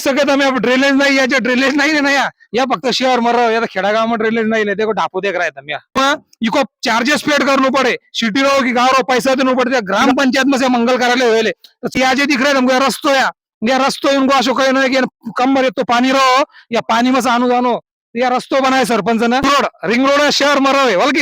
सगळं आम्ही ड्रेनेज नाही याचे ड्रेनेज नाही ना या या फक्त शहर मर या खेडागाव में ड्रेनेज नहीं है देखो ढापू देख रहा है तुम इको चार्जेस पेड करना पड़े. सिटी रो की गाँव रो पैसा देना पड़ते. ग्राम पंचायत में से मंगल कार्यालय हुए तो या जे दिख रहे तुमको रस्तो या. या रस्तो इनको अशोक कहीं नहीं कि कम भरे तो पानी रहो या पानी में से आनो जानो या रस्तो बनाए सरपंच ने रोड रिंग रोड शहर मरो है बोल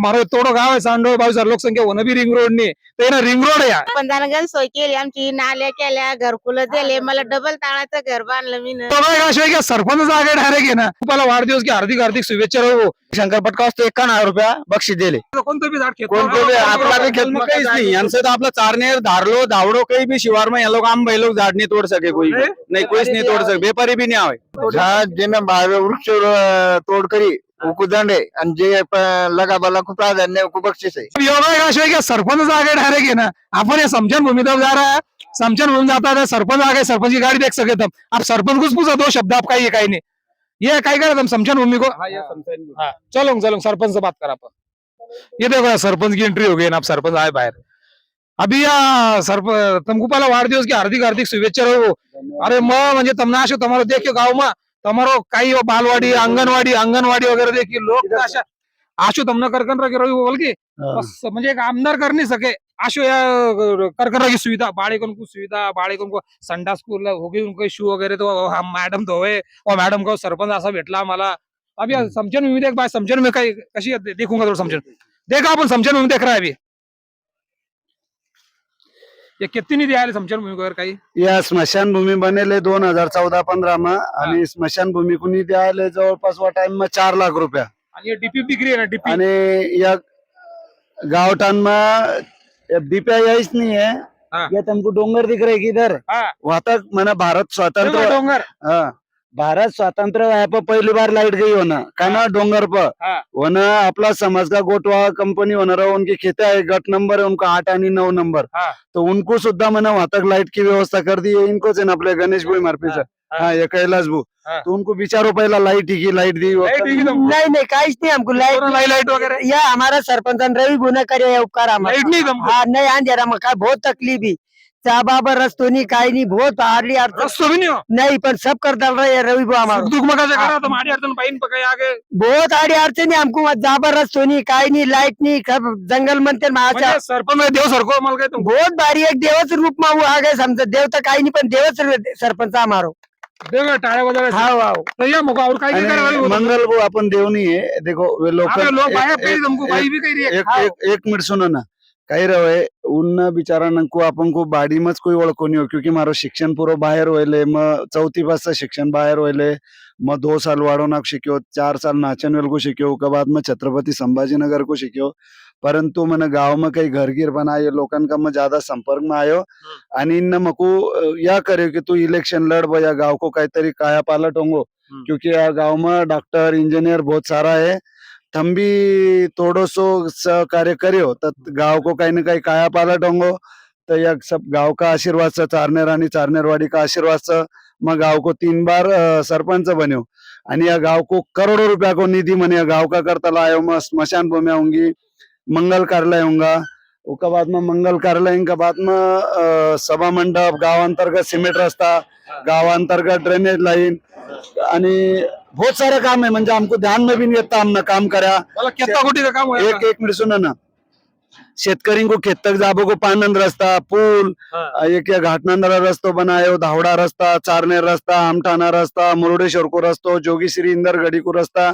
मारो तोड़ो गाव आहे सांडो बावीस हजार लोकसंख्या होणं बी रिंग रोड नाही ते ना रिंग रोड आहे या पण सोय केली आमची नाल्या केल्या घरकुलं दिले मला डबल ताळाचं घर बांधलं मी तो काय अशा की सरपंच आगे डायरेक्ट आहे ना तुम्हाला वाढदिवस की हार्दिक हार्दिक शुभेच्छा राहू शंकर पटका असतो एकावन्न हजार रुपया बक्षीस दिले कोणतं बी झाड घेतो. कोणते बी आपला बी खेत काहीच नहीं यांचं तर आपलं चारनेर धारलो धावडो काही भी शिवार में ये लोग आम भाई लोग झाड़ नहीं तोड़ सके कोई भी. नहीं कोई नहीं तोड़ सके व्यापारी भी नहीं आवे झाड जे वृक्ष तोड करी उकुदंड आणि जे लगाबाला खूप प्राधान्य खूप बक्षीस आहे. की सरपंच जागे डायरेक्ट घे ना आपण हे समजन भूमिका जा रहा समजन समझान भूमि जाता सरपंच जागे सरपंच गाड़ी देख सगळे आप सरपंच कुछ पुजा दो शब्द आप काही काही नाही. ये काय करा तुम समझान भूमि को? चलो चलो सरपंच बात करा आप ये देखो सरपंच की एंट्री हो गई ना आप सरपंच आए बाहर. अभी या सरप तुमको पहला वाढदिवस की हार्दिक हार्दिक शुभेच्छा रहो. अरे मग म्हणजे तमना अशो तुम्हाला देखियो गाव मा. તમારો काही बालवाडी अंगणवाडी अंगणवाडी वगैरे देखील लोक अशा आशू तमनं कर्कनरागी रवी बोलकी म्हणजे एक आमदार करणी सके आशू या कर्कनरागी सुविधा बाळेकन को सुविधा बाळेकन को संडा स्कूल होगी शू वगैरे तो मॅडम तो व मॅडम का सरपंच असा भेटला मला अभी समझन में देख भाई समझन में कहीं कशी देखूंगा थोड़ा समझन देखा आपण समझन में देख रहा है अभी ये कितनी द्यायला समजन भूमि वगैरे काही? या स्मशानभूमी बनेले दोन हजार चौदा पंधरा मा आणि स्मशानभूमी कुणी द्यायला जवळपास वा टाइम मा चार लाख रुपया. आणि डीपी डिग्री आहे ना डीपी आणि या गावठान में दीपा यायच नहीं है हाँ। ये तुमको डोंगर दिख रहे किधर? हाँ। वहां तक मैंने भारत स्वतंत्र डोंगर. हाँ. भारत स्वतंत्र यहाँ पर पहली बार लाइट गई होना कहना डोंगर पर हाँ। होना अपना समाज का गोटवा कंपनी होना रहा उनकी खेते है गट नंबर है उनका आठ आणि नौ नंबर हाँ। तो उनको सुद्धा मैंने वहां तक लाइट की व्यवस्था कर दी है इनको से अपने गणेश भाई मारपी से हाँ। हाँ ये कैलाश भू हाँ। तो उनको बिचारो पहला लाइट ही की लाइट दी ही? नहीं नहीं काहीच नहीं हमको. लाइट लाइट वगैरह या हमारा सरपंच रवि गुना करे उपकार हमारा नहीं तुमको हाँ नहीं अंधेरा में काय बहुत तकलीफ ही. चा बाबा रस्तो नहीं काही नहीं बहुत हार्डली रस्तो भी नहीं हो? नहीं पर सब कर डाल रहे हैं रवि बुआ हमारा दुख मग करा तुम आडी अडचण पाहिन पकाय आगे. बहुत आड़ी अड़चन है हमको जाबर रस्तो नहीं काही नहीं लाइट नहीं सब जंगल में आचा म्हणजे सरपंच म्हणजे देव सरको मला काय तुम बहुत भारी एक देवच रूप में वो आ गए समझ देव तो काही नहीं पण देवच सरपंच हमारो देव टाळ्या वगैरे हाँ वाह तर या मग और काय काय आणि करायला मंगल वो अपन देवनी है देखो वे लोग लोग भाई भी कही रही है एक एक एक मिनिट सुनो ना. काही रहे उन बिचारांको आपण को बाडी मच कोई ओळखो नाही हो क्योंकि मारो शिक्षण पुरो बाहेर होयले मग चौथी पासचं शिक्षण बाहेर होयले मग दो साल वाढवनाक शिक्यो चार साल नाचनवेल को शिक्यो उसके बाद में छत्रपति संभाजीनगर को शिक्यो परंतु मन गांव में कई घर गिर बनाए लोकांका में ज्यादा संपर्क में आयो. आणि इन मको या करे कि तू इलेक्शन लड़ बो या गांव को काहीतरी काया पालट होंगो. क्योंकि या गांव में डॉक्टर इंजीनियर बहुत सारा है थंबी भी थोड़ो सो सहकार्य करियो तो गांव को कहीं ना कहीं काया पालट होंगो तो यह सब गांव का आशीर्वाद से चारनेर आणि चारनेरवाडी का आशीर्वाद से मैं गांव को तीन बार सरपंच बन्यो आणि या गांव को करोड़ों रुपया को निधि मने या गांव का करता लायो मैं स्मशान भूमि होंगी मंगल कार्यालय होगा उसके बाद में मंगल कार्यालय के बाद में सभा मंडप गावांतर्गत सिमेंट रस्ता गावांतर्गत ड्रेनेज लाइन आणि बहुत सारे काम है म्हणजे हमको ध्यान में भी नहीं येता हमने काम करा मला कितना कोटी का काम होया एक एक मिनिट सुनो ना शेतकरी को खेत तक जाबो को पानंद रास्ता पुल हाँ. एक या घाटनांदरा रस्तो बनायो धावडा रस्ता चारनेर रस्ता आमठाणा रस्ता मुरुडेश्वर को रस्तो जोगीश्री इंदर गडी को रस्ता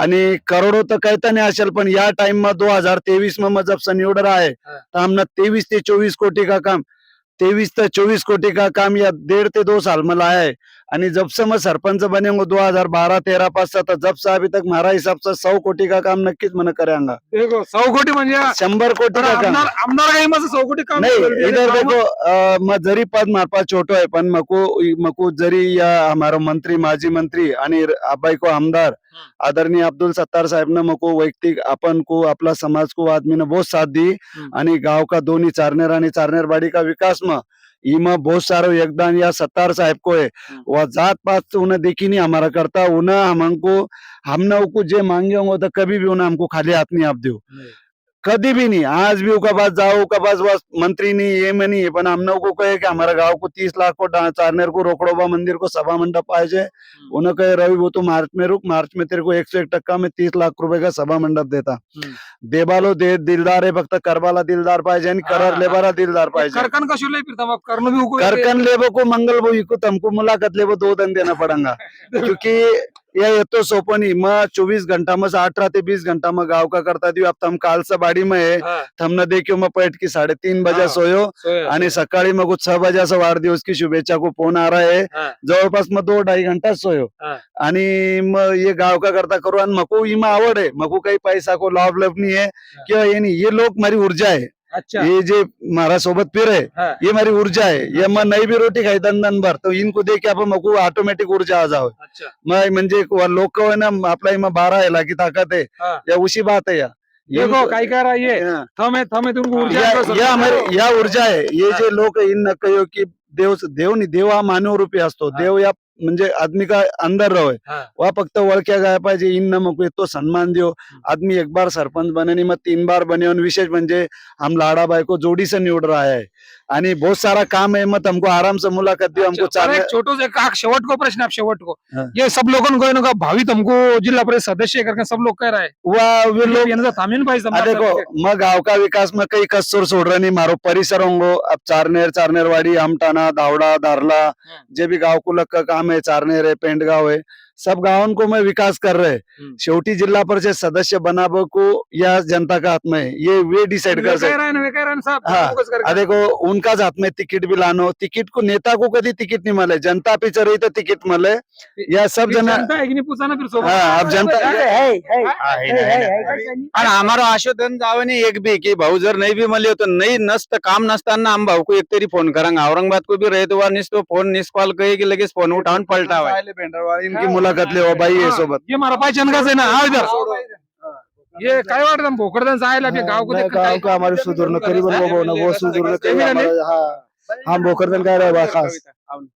आणि करोडो तर कहता नाही असेल पण या टाइम में दो हजार तेवीस में जब सन निवड रहा है हाँ. तो हमने तेईस से चौबीस कोटी का काम तेईस से चौबीस कोटी का काम या डेढ़ से दो साल में लाया है आणि जब से मैं सरपंच हूँ हजार बारह तेरह पास तो जब से अभी तक हमारा हिसाब से सौ कोटी का काम नक्कीच मैंने करेंगा। देखो सौ कोटी म्हणजे शंभर कोटी तर का काम? आमदार काही माझं सौ कोटी काम नहीं. इधर देखो अ, मैं जरी पद मारपा छोटो है पण मको मको जरी या हमारो मंत्री माजी मंत्री आणि अबाई को आमदार आदरणीय अब्दुल सत्तार साहेब ने मको वैयक्तिक अपन को आपला समाज को आदमी ने बहुत साथ दी आणि गांव का दोन्ही चारनेर आणि चारनेरवाडी का विकास में इमा बहुत सारो योगदान या सत्तार साहेब को है। वह जात पात तो उन्हें देखी नहीं हमारा करता उन्हें हमको हमने उनको जे मांगे होंगे तो कभी भी उन्हें हमको खाली हाथ नहीं आप दो। कभी भी नहीं। आज भी उनका पास जाओ उनका पास बस मंत्री नहीं ये में नहीं है पर हम लोग को कहे कि हमारे गाँव को तीस लाख को चारनेर को रोकड़ोबा मंदिर को सभा मंडप पाहिजे उन्हें कहे रवि वो तो मार्च में रुक मार्च में तेरे को एक सौ एक टक्का में तीस लाख रुपए का सभा मंडप देता। देबालो दे दिलदार आहे फक्त करबाला दिलदार पाहिजे हा, करार हा. लेबाला दिलदार पाहिजे करकन हुकू करकन लेबो को मंगल बो इको तुमको मुलाकात लेबो दो दिन देना पड़ेगा। क्योंकि ये ये तो सोपन ही मैं चौबीस घंटा में से अठारह से बीस घंटा में गाँव का करता थी। अब तम काल से बाड़ी में है। हा, हमने देखियो मैं पैठ की साढ़े तीन. बजे सोयो. आणि सकाळी मग छह बजे से वाढदिवस की शुभेच्छा को फोन आ रहा है. जवळपास मग दो ढाई घंटा सोयो. आणि मग ये गाव का करता करू आणि मको इमा आवड है। मको काही पैसा को लाभ लाभ नहीं है। किंवा ये लोग मारी ऊर्जा है। अच्छा ये जो हमारा सोबत फिर है हा. ये हमारी ऊर्जा है ये मैं नई भी रोटी खाई दन दन भर तो इनको देख के आपण मको ऑटोमेटिक ऊर्जा आ जाओ अच्छा मैं म्हणजे लोक है ना आपला इमा बारह है लाकी ताकत है हा. या उसी बात है या देखो काय काय रहा ये. थम है थम है तुमको ऊर्जा या, या हमारी या ऊर्जा आहे हे हा. जे लोक इन कहो की देव देव नाही देव हा मानव रूपी असतो. देव या म्हणजे आदमी का अंदर रहोय हा. वह फक्त ओळख्या गाय पाहिजे इन न मग तो सन्मान दियो आदमी एक बार सरपंच बने आणि मग तीन बार बने और विशेष म्हणजे हम लाड़ा भाई को जोड़ी से निवड रहा है आणि बहुत सारा काम है मत हमको आराम से मुलाकात दियो हमको छोटो से का शेवट को प्रश्न आप शेवट को हाँ. ये सब लोगों को इनका भावी तुमको जिला परिषद सदस्य करके सब लोग कह रहा है। वे लोग आ समाज देखो. मग गाव का विकास में कई कसर सोड रहे नहीं मारो परिसर होंगो अब चारनेर चारनेरवाड़ी हमटाना दावड़ा दारला जे भी गाव को लग का काम है चारनेर है पेंडगाव है सब गावों को मैं विकास कर रहे. शेवटी जिला परिषद सदस्य बनाबो को या जनता का हाथ में है ये वे डिसाइड कर सकते रहे हैं हैं हाँ. देखो उनका हाथ में टिकट भी लानो टिकट को नेता को कभी टिकट नहीं मिले जनता पीछे रही तो टिकट मिले या सब जना जनता है कि नहीं पूछा ना फिर सोबत. हाँ, अब जनता- है, है, है, है, है. है, है. आणि हमारा आशोधन जावे नहीं एक भी कि भाऊ जर नहीं भी मिले तो नहीं नस्त काम नसताना हम भाऊ को एक तेरी फोन करेंगे औरंगाबाद को भी रहे तो वह निस तो फोन निस कॉल कहे कि लगे फोन उठावन पलटा हुआ है इनकी मुलाकात ले हो भाई ये हाँ, सोबत ये हमारा पहचान का है ना? हाँ इधर. ये काय वाटत भोकरदन से आए गाँव को मैं देख गाँव का हमारे सुधरना करीबन लोगों ने वो सुधरना कहीं हमारा हाँ. हम भोकरदन का रहे बा खास.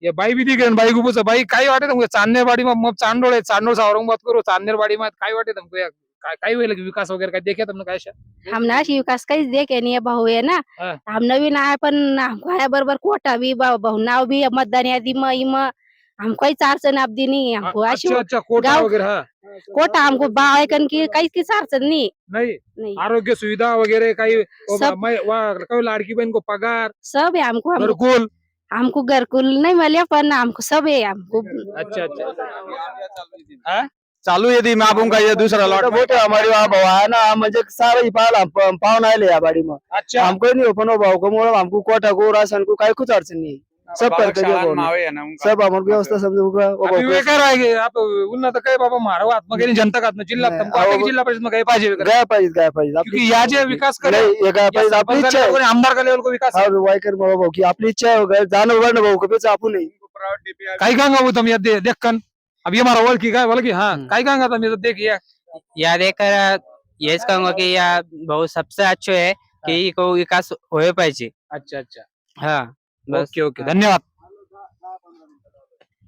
ये बाई भी दिख रहे हैं, बाई को पूछा बाई काय वाटत हमको चांदनेरवाडी में मग चांदोड़ है चांदोड़ से औरंगाबाद करो चांदनेरवाडी में काय वाटत हमको या काय काय होईल विकास वगैरे काय देखा तुमने काय? हम ना अशी विकास काहीच देखे नाही भाऊ आहे ना. हा. हम नवीन आहे पण आहे बरोबर कोटा भी भाऊ भाऊ नाव भी मतदान यादी में इम हम काहीच अडचण अब्दी नाही हमको अच्छा अच्छा कोटा गाव- वगैरे हा। कोटा हमको बाळ ऐकन की काहीच किस अडचण नाही। नाही आरोग्य सुविधा वगैरे काही सब- मै- वा- काही लाडकी बहन को पगार सब है हमको हमको, घरकुल। हमको घरकुल नहीं मिले पण हमको सब है हमको। अच्छा अच्छा। चालू यदि मैं आपको का ये दूसरा लॉट तो बहुत हमारे वहाँ भाव है ना हम म्हणजे सारा ही पाल हम हम पावन आए ले बाड़ी में। अच्छा। हमको नहीं ओपन हो भाव को मोड़ हमको कोटा को राशन को काही कुछ अड़चन नहीं। सब करते हैं वो लोग। सब हमारे व्यवस्था समझो होगा वो अभी वे कह रहा है कि आप उन्ना तर काही बाबा मारा हातमा काही जनता का जिल्हा नाही, तुमको की अहो, जिल्हा परिषद में काही पाहिजे वगैरे? गया पाहिजे गया पाहिजे. आपली क्योंकि या जे विकास करे नाही ये गया पाहिजे. आपली इच्छा आहे. आमदार का लेवल को विकास हाँ वायकर भाऊ की आपली इच्छा है होगा जानो वर्ण भाऊ को बेचा आपू नहीं. काही गांगा वो तुम ये दे देखकन अब ये हमारा ओळखी काय बोला की हाँ काही गांगा तुम ये तो देख ये. या देकर येच कहूंगा की या बहुत सबसे अच्छो है. कि को विकास होए पाहिजे. अच्छा अच्छा. हाँ. Okay okay. धन्यवाद.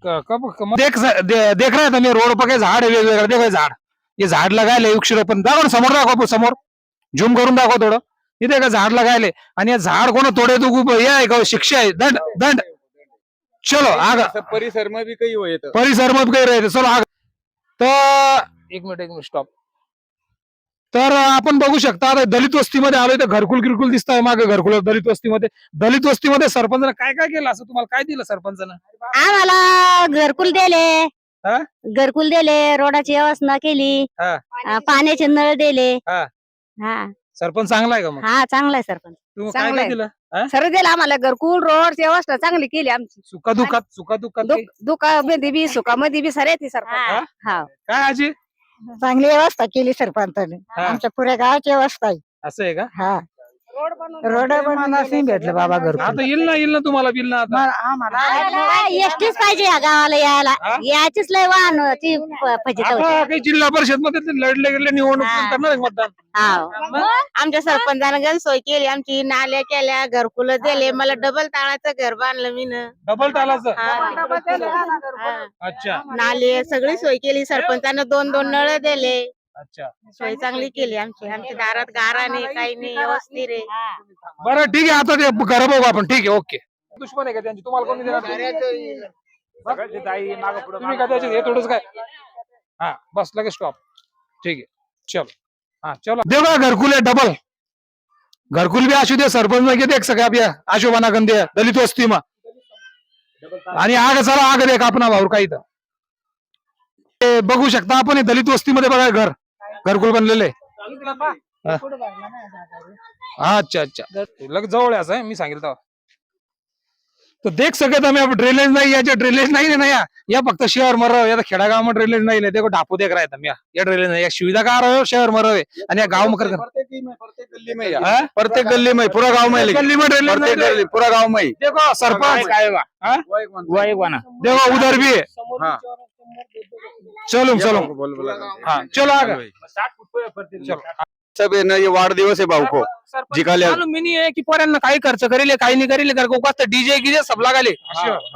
क- कब कब- देख स- दे- देख रहे हैं तुम्ही रोड पर काही झाड आहे वेगवेगळे. देखो हे झाड. हे झाड लगायले वृक्षरोपण दाखव ना, समोर दाखव समोर. झूम करून दाखव थोडं. इथे का झाड लगायले. आणि हे झाड कोण तोडे तू खूप हे आहे का? शिक्षा आहे. दंड दंड. चलो आग. परिसर में हुए तो परिसरमध्ये काही राहते. चलो आग. तर एक मिनिट एक मिनिट स्टॉप तर आपण बघू शकता आता दलित वस्तीमध्ये आलोय तर घरकुल गिरकुल दिसत आहे मागे घरकुल दलित वस्तीमध्ये. दलित वस्तीमध्ये सरपंचानं काय काय केलं असं तुम्हाला काय दिलं सरपंचानं? आम्हाला घरकुल दिले. हा? घरकुल दिले रोडाची व्यवस्था केली. हा. अं, पाण्याचे नळ दिले. हा. हा. सरपंच चांगला आहे का मग? हा चांगला आहे सरपंच. तू काय चांगला काय आहे. दिलं सर दिला आम्हाला घरकुल रोड व्यवस्था चांगली केली आमची. सुखा दुखात सुखा दुखात दुखामध्ये बी सुखामध्ये बी सर येते सरपंच. हा. काय आजी? चांगली व्यवस्था केली सरपंचाने. हा. आमच्या पुऱ्या गावाची व्यवस्था आहे. असं आहे का? हा. रोड बनवून भेटलं बाबा घर आता येईल ना येईल ना तुम्हाला येईल ना आता. एसटीच पाहिजे या गावाला यायला? याचीच लय वाहनाची फजित आता काही जिल्हा परिषदमध्ये ते लढले गेले निवडणूक हा. करणार आहे मतदान. आमच्या सरपंचानं गण सोय केली आमची नाल्या केल्या घरकुल दिले मला डबल ताळाचं घर बांधलं मी डबल तालाचं? अच्छा. नाले सगळी सोय केली सरपंचानं दोन दोन नळ दिले. अच्छा. सोय चांगली केली आमची. आमच्या दारात गारा नाही काही नाही व्यवस्थित आहे. बरं ठीक आहे. आता ते घर बघू आपण. ठीक आहे. ओके. दुश्मन आहे का त्यांची? तुम्हाला कोणी देणार तुम्ही काय त्याचे हे थोडंच काय? हा बस लगेच स्टॉप ठीक आहे. चलो. हा चलो. देव का घरकुल आहे डबल घरकुल भी असू दे सरपंच में देख सके आप या आशोबाना कंदे दलित वस्ती मा आणि आग चला आग देख आपण भाऊ काही तर. ते बघू शकता आपण हे दलित वस्तीमध्ये बघा घर. घरकुल बनलेले हा. अच्छा अच्छा लग जवळ आहे असं आहे, मी सांगितलं तेव्हा. तर देख सके તમે अब ड्रेनेज नाही याच्या ड्रेनेज नाही ना या या फक्त शहर मरव या खेडागाव में ड्रेनेज नाही देखो ढापू देख रहा है तुम या या ड्रेनेज नाही या सुविधा का रहो शहर मरव है आणि या गाव में कर प्रत्येक गल्ली में. हाँ? प्रत्येक गल्ली में पूरा गाव में लेकिन गली में ड्रेनेज प्रत्येक नहीं गल्ली पूरा गाव में. देखो सरपंच हाँ? देखो उधर भी है हाँ. चलो चलो. हाँ चलो आगे। चलो। सब है ना वाढदिवस है भाऊ को। जिकाले मालूम ही नहीं है कि पोरांना काही खर्च करेले काही नाही करेले घर को कस्त डीजे गिजे सब लगाले।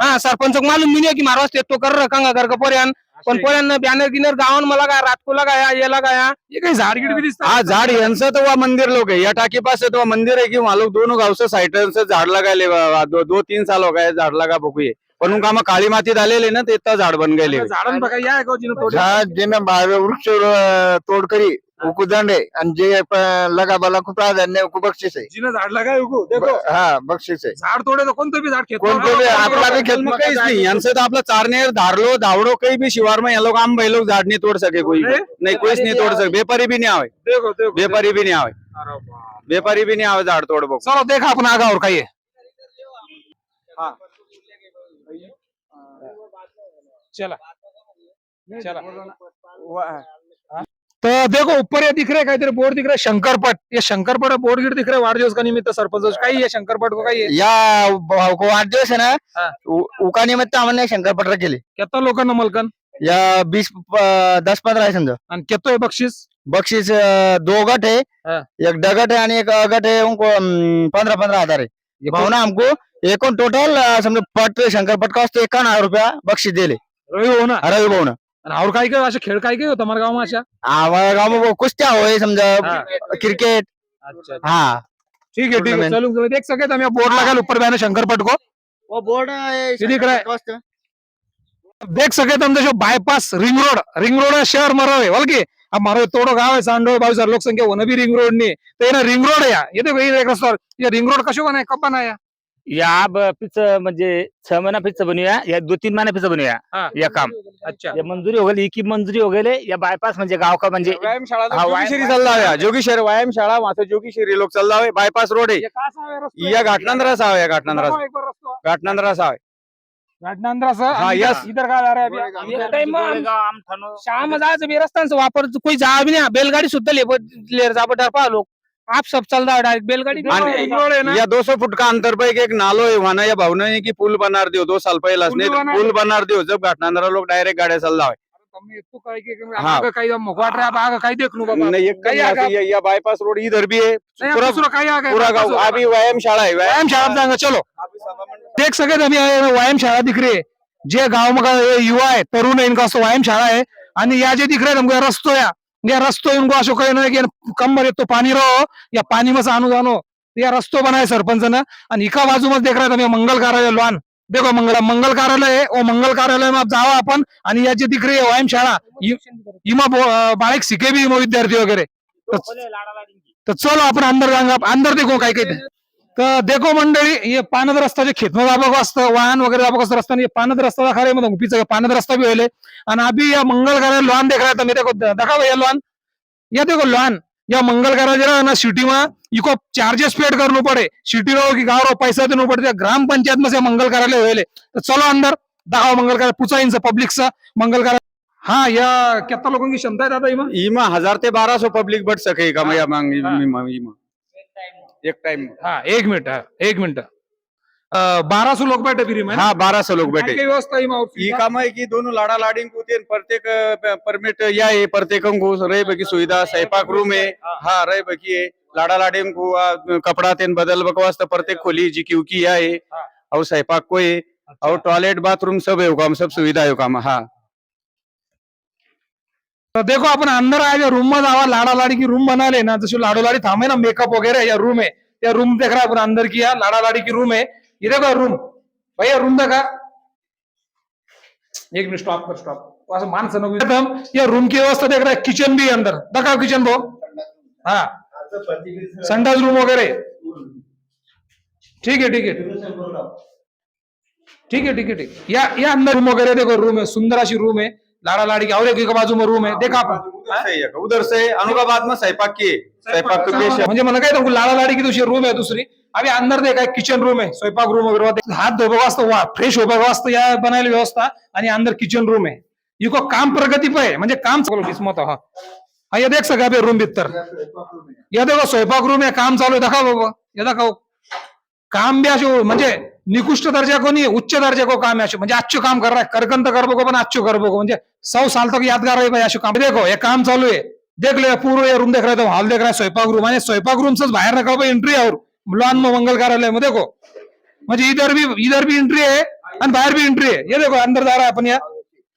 हा। सरपंच को मालूम ही नहीं है कि मारवास तो कर रखा घर का पोऱ्यान पण पोऱ्यांना बॅनर गिनर गावन में लगाया रात को लगाया ये लगाया ये काही झाडगीड भी दिसत हाँ झाड़ यांचं तो वहाँ मंदिर लोग है या टाकी पास है तो मंदिर है कि लोग दोनों गाव से साइड से झाड़ लगा ले दो, दो तीन साल हो गए झाड़ लगा बघूये. पण उनका काळी माती झालेले ना ते इतना झाड बन बघा या का जिनं तोडलं? ज्या ज्यानं बाहेर वृक्ष अं, तोड करी उकुदंड आहे आणि जे प- लगा बाला खूप प्राधान्य बक्षीस आहे. जिनं झाड लगाय उगो देखो. हा बक्षीस आहे. झाड तोडे तर कोणतं बी झाड खेतो कोणतं बी आपला बी खेत मग काहीच नहीं यांचं तो आपलं चारनेर धारलो धावड़ो कहीं भी शिवार में ये लोग आम भाई लोग झाड़ नहीं तोड़ सके कोई. भी। नहीं कोई नहीं तोड़ सके. व्यापारी भी नहीं आवे. देखो देखो व्यापारी भी नहीं आवे. अरे बाप. व्यापारी भी नहीं आवे झाड़ तोड़ बघ चलो देखा आपण आगावर काही आहे. चला. चला. तो देखो ऊपर ये दिख रहा है काहीतरी बोर्ड दिख रहा है शंकरपट. ये शंकरपट बोर्ड गिर दिख रहा है वाढदिवस का निमित्त सरपंच काही है शंकरपट को काही है या भाऊ को वाढदिवस आहे हा. ना उ- उका निमित्त आम्हाला शंकरपत्र केले. कितना लोकांना मलकन? या बीस प- दस पंधरा आहे समजा. आणि कितो आहे बक्षीस? बक्षीस अं, दो गट है हा. एक डगट है आणि एक अगट है उनको अं, पंद्रह पंद्रह हजार है ये भाऊ ना हमको एकूण टोटल समजा पट शंकरपट का वास्ते एकावन्न हजार रुपया बक्षीस दिले. रवी हो ना? रवी भाऊ ना. आणि और काही काय असे खेळ काय काय होता हमारे गाव में अशा आम्हाला गाव में कुस्त्या होय समजा हा. क्रिकेट. अच्छा. हाँ. ठीक है ठीक है Tournament. चलो चलो, देख सके तो हम बोर्ड लगा ऊपर मैंने शंकरपट को वो बोर्ड ये दिख रहा है? देख सके तो हम देखो bypass ring road ring road है शहर मरो है बल्कि अब मारो तोड़ो गाव है सांडो बाईस हजार लोक संख्या होना भी रिंग रोड नहीं तो ये ना रिंग रोड है यार ये देखो ये एक रस्ता. ये रिंग रोड कशो बनाया? कब बनाया या अब फिक्स म्हणजे छह महीना फिक्स बनूया या दो तीन महीना फिक्स बनूया हाँ. या काम. अच्छा. या मंजुरी हो गई की मंजुरी हो गई या बायपास म्हणजे गाव का म्हणजे व्यायाम शाळा हाँ, व्यायाम जोगीशेरी चल रहा है जोगीशेरी व्यायाम शाळा वहाँ से जोगीशेरी लोग चल रहा है बाईपास रोड है ये कहाँ से आया रास्ता? या घाटनांद्रा सा या घाटनांद्रा बताओ एक बार रास्ता. घाटनांद्रा सा घाटनांद्रा से हाँ, इधर- yes. इधर कहाँ जा रहा है अभी टाइम शाम रस्त्यांचा वापर कोई जा भी नाही बैलगाडी सुद्धा ले लेर जा डरपा लोग आप सब चल रहा है डायरेक्ट बेलगाड़ी में या 200 फुट का अंतर पर एक, एक नालो है वहां या भावना है कि पुल बना दियो दो साल पहला नहीं तो पुल बना दियो जब घटना लोग डायरेक्ट गाड़िया चल रहा है। या बाईपास रोड इधर भी है पूरा अभी व्यायाम शाला है व्यायाम शाला चलो। देख सके अभी व्यायाम शाला दिख रही है। जे गाँव में युवा है तरुण है इनका व्यायाम शाला है आणि या जे दिख रहे रस्तो या। या रस्तो इनको असो कहीं ना कि कम भर तो पानी रहो. या पानी में से आनो जानो या रस्तो बनाए सरपंच ने आणि इका बाजू में देख रहे मंगल कार्यालय लॉन. देखो मंगल मंगल कार्यालय वो मंगल कार्यालय में आप जाओ अपन आणि या जे दिख रही व्यायाम शाळा. इमा बाळक शिके भी इमा विद्यार्थी वगैरे. तर चलो आपण अंदर जाऊंगा अंदर देखो काय काय. तर देखो मंडळी हे पानद रस्ता जे खेतनं जाबक असतं वाहन वगैरे जाबक असतं रस्ता? पानद रस्ता खा रहे मतलब पीछे पानद रस्ता भी होले आणि अभी या मंगल लॉन देख रहा था मेरे को देखा भैया लॉन. या देखो लॉन. या मंगल जरा ना सिटी में इको चार्जेस पेड करना पड़े. सिटी रो की गाँव पैसा देना पड़ते. ग्राम पंचायत में से मंगल होले तो चलो अंदर. दाखवा मंगल कार्य पूछा इनसे पब्लिक से मंगल कार्य हाँ या कितना लोगों की क्षमता है दादा इमा? इमा हजार ते बारह सौ पब्लिक बढ़ सके का मैं मांग हाँ। इमा इमा. एक टाइम हाँ एक मिनट हाँ एक मिनट बारह सौ लोग बैठे फिर में हाँ बारह सौ लोग बैठे काय व्यवस्था इमा ये काम है कि दोनों लाड़ा लाड़ी को ते प्रत्येक अ, परमिट या है प्रत्येक को रहे बकी सुविधा स्वयंपाक रूम है हाँ रहे बकी है लाड़ा लाड़ी को अ, कपड़ा तेन बदल बक वास्ते प्रत्येक खोली जी की उकी या है. और स्वयंपाक को है और टॉयलेट बाथरूम सब है काम सब सुविधा है काम हाँ. देखो अपन अंदर आए रूम में जावा लाड़ा लाड़ी की रूम बना लेना जैसे लाड़ो लाड़ी थामे ना मेकअप वगैरह या रूम है या रूम देख रहा है अपन अंदर किया लाड़ा लाड़ी की रूम है ये देखो रूम भैया रूम देखा. एक मिनट स्टॉप कर स्टॉप असं माणसं नको. एकदम या रूम की व्यवस्था देख रहा है किचन भी अंदर. देखा किचन भाऊ. हा. संडास रूम वगैरे. ठीक है ठीक है ठीक है ठीक है ठीक या या अंदर रूम वगैरह देखो रूम है सुंदर अशी रूम है लाड़ा लाड़ी की और एक बाजू में रूम है। देखा आपण उधर से ही है, उधर से अनुगाबाद में सहपाक की है। सहपाक तो पेश है। म्हणजे मला काय सांगू लाड़ा लाड़ी की दुसरी रूम है दूसरी। अभी अंदर देखा किचन रूम है स्वयंपाक रूम वगैरे होते. धोबा वाजता वा फ्रेश होबा वाजता या बनायला व्यवस्था आणि अंदर किचन रूम है। इको काम प्रगति पे है म्हणजे काम चालू किस्मत हा हा। ये देख सका रूम भीतर। या देखो स्वयंपाक रूम है काम चालू है देखा बाबा ये देखा काम भी असे म्हणजे निकृष्ट दर्जा को नहीं उच्च दर्जा को काम है म्हणजे अच्छो काम कर रहा है करकन तो कर बको पण अच्छो कर बको म्हणजे सौ साल तक यादगार है भाई अशो काम। देखो ये काम चालू है। देख लो पूर्व ये रूम देख रहे थे हॉल देख रहा है स्वयंपाक रूम आणि स्वयंपाक रूम से बाहर निकल हुआ एंट्री है और लॉन में मंगल कार्यालय में देखो। म्हणजे इधर भी इधर भी एंट्री है और बाहर भी एंट्री है। ये देखो अंदर जा रहा है अपन यार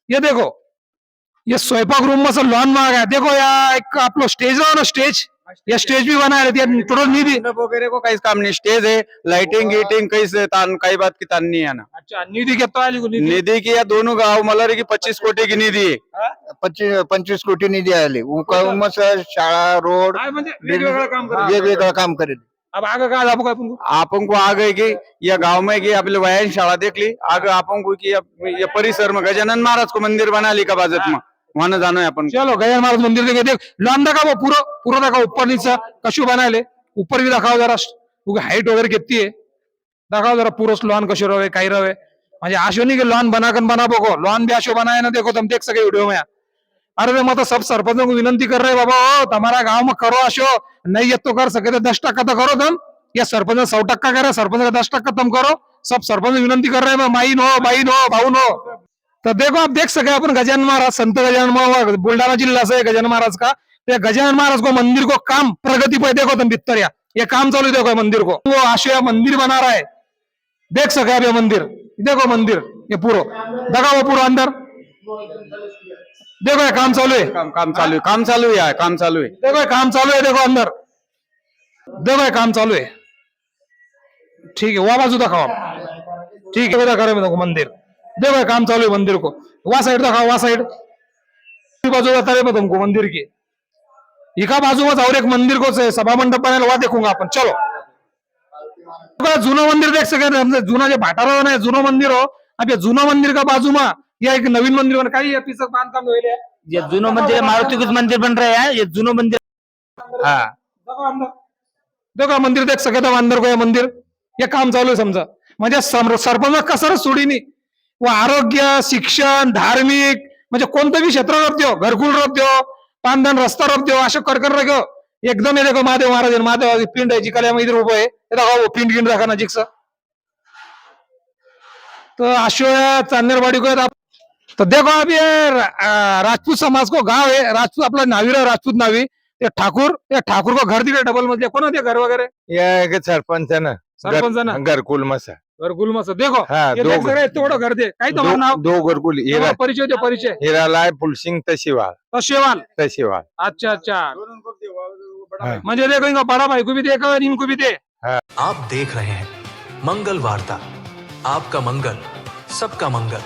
ये देखो। ये स्वयंपाक रूम में से लॉन में आ गया। देखो यार एक आप लोग स्टेज रहो ना स्टेज या स्टेज भी बना रहे थे थोड़ा निधि मंडप वगैरह को कहीं काम नहीं। स्टेज है लाइटिंग हीटिंग कहीं से तान कई बात की तान नहीं है ना। अच्छा निधि कितना आली को निधि निधि की या दोनों गांव मला की पच्चीस कोटी की निधि है पंचवीस कोटी निधी आली मग शाळा रोड म्हणजे वेगवेगळं काम वेगवेगळं काम करेल। अब आगे काय आपण आपन को आ गए कि या गांव में की अपने वयान शाला देख ली आगे आपन को की ये परिसर में गजानन महाराज को मंदिर बना ली का बाजत में। वहां न जानो है अपन चलो गया महाराज मंदिर देखे देख लॉन दाखवा पूरा पूरा दाखवा ऊपर नीचा. कशु बनायले? ऊपर भी दाखवा जरा. उगा हाईट वगैरे किती आहे? दाखवा जरा पुरस लॉन कशो रहे काही रहे म्हणजे आशो नहीं कि लॉन बनाकन बना बको लॉन भी आशो बनाए ना देखो तुम देख सके वीडियो में. अरे रे मैं तो सब सरपंचों को विनंती कर रहे बाबा ओ तुम्हारा गांव में करो आशो नहीं ये तो कर सके तो दस टक्का तो करो तुम. या सरपंच सौ टक्का करे सरपंच का दस टक्का तुम करो. सब सरपंच विनंती कर रहे हैं माई नो हो नो भाऊ नो. तो देखो आप देख सके अपन गजानन महाराज संत गजानन महाराज बुल्ढाना जिला से है गजानन महाराज का? ये गजानन महाराज को मंदिर को काम प्रगति पे देखो तुम भीतर या. ये काम चालू है देखो मंदिर को. वो आशय मंदिर बना रहा है देख सके आप ये मंदिर. देखो मंदिर ये पूरा. देखा वो पूरा अंदर. देखो ये काम चालू है काम काम चालू है काम चालू है काम चालू है देखो काम चालू है देखो अंदर. देखो ये काम चालू है ठीक है वहा बाजू दिखाओ आप। ठीक है हैं मंदिर. देखो काम चालू है मंदिर को. वहा साइड दिखाओ वहा साइड बाजू रहे मैं तुमको मंदिर की. एका बाजू में और एक मंदिर को सभा मंडप बनाएगा वहां देखूंगा अपन चलो जुनं मंदिर देख सके जुना जे भाटारा नाही जुनं मंदिर हो. अब ये जुना मंदिर का बाजू में या एक नवीन मंदिर बना काही पीछे बांधकाम होईल है? ये जुनो मंदिर है, मारुति कुछ मंदिर बन रहे हैं ये जुनो मंदिर हाँ. देखो देखो मंदिर देख सके तो अंदर को ये मंदिर. हे काम चालू आहे समजा. म्हणजे सर- सरपंच कसरच सोडीनी. व आरोग्य शिक्षण धार्मिक म्हणजे कोणतं बी क्षेत्र रब्द्यो घरकुल रब्द्यो पानधन रस्ता रब्द्यो असं करकर रग्यो एकदम ये देखो महादेव महाराज महादेव पिंड आहे जिकाल्या इधर उभं आहे. हे पिंड गिंड दाखवा नजीकचं. तो आशो चांदेरवाडी को तो देखो अब ये राजपूत समाज को गांव है. राजपूत अपना नावी रहा राजपूत नावी. ते ठाकूर ते ठाकूर को घर दिले डबल मधले कोण होते घर वगैरे? या सरपंच ना. सरपंच ना? घरकुल मसा घरकुल मस्त देखो हाँ, ये देख घर दे। काय नाव दो घरकुल हिरा परिचय दे परिचय। हिरालाय पुलसिंग तशीवाल तशेवाल तशीवाल अच्छा अच्छा। मुझे देखो इनका बड़ा भाई को भी देखो और इनको भी दे। आप देख रहे हैं मंगल वार्ता। आपका मंगल सबका मंगल।